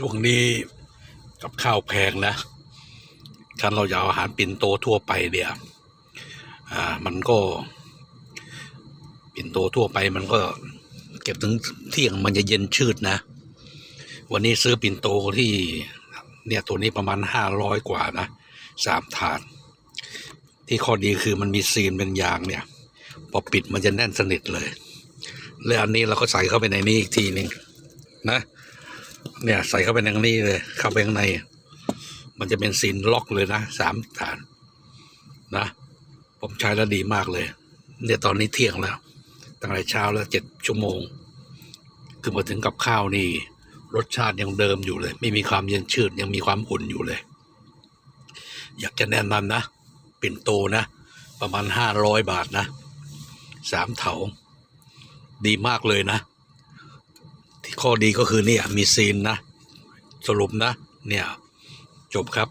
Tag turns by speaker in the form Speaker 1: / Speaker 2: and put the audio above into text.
Speaker 1: ช่วงนี้กับข้าวแพงนะถ้าเราจะเอาอาหารปิ่นโตทั่วไปเนี่ยอ่ามันก็ปิ่นโตทั่วไปมันก็เก็บถึงเที่ยงมันจะเย็นชืดนะ วันนี้ซื้อปิ่นโตที่เนี่ยตัวนี้ประมาณห้าร้อยกว่านะสามถาด ที่ข้อดีคือมันมีซีนเป็นยางเนี่ย พอปิดมันจะแน่นสนิทเลย แล้วอันนี้เราก็ใส่เข้าไปในนี้อีกทีหนึ่งนะ เนี่ย ใส่เข้าไปในนี้เลย เข้าไปข้างใน มันจะเป็นซีนล็อกเลยนะสามฐาน นะ ผมใช้แล้วดีมากเลย เนี่ยตอนนี้เที่ยงแล้ว ตั้งแต่เช้าแล้วเจ็ดชั่วโมง คือมาถึงกับข้าวนี่ รสชาติยังเดิมอยู่เลย ไม่มีความเย็นชืดยังมีความอุ่นอยู่เลย อยากจะแนะนำนะ ปิ่นโตนะ ประมาณห้าร้อยบาทนะสามเถาดีมากเลยนะ ข้อดีก็คือเนี่ยมีซีนนะ สรุปนะ เนี่ย จบครับ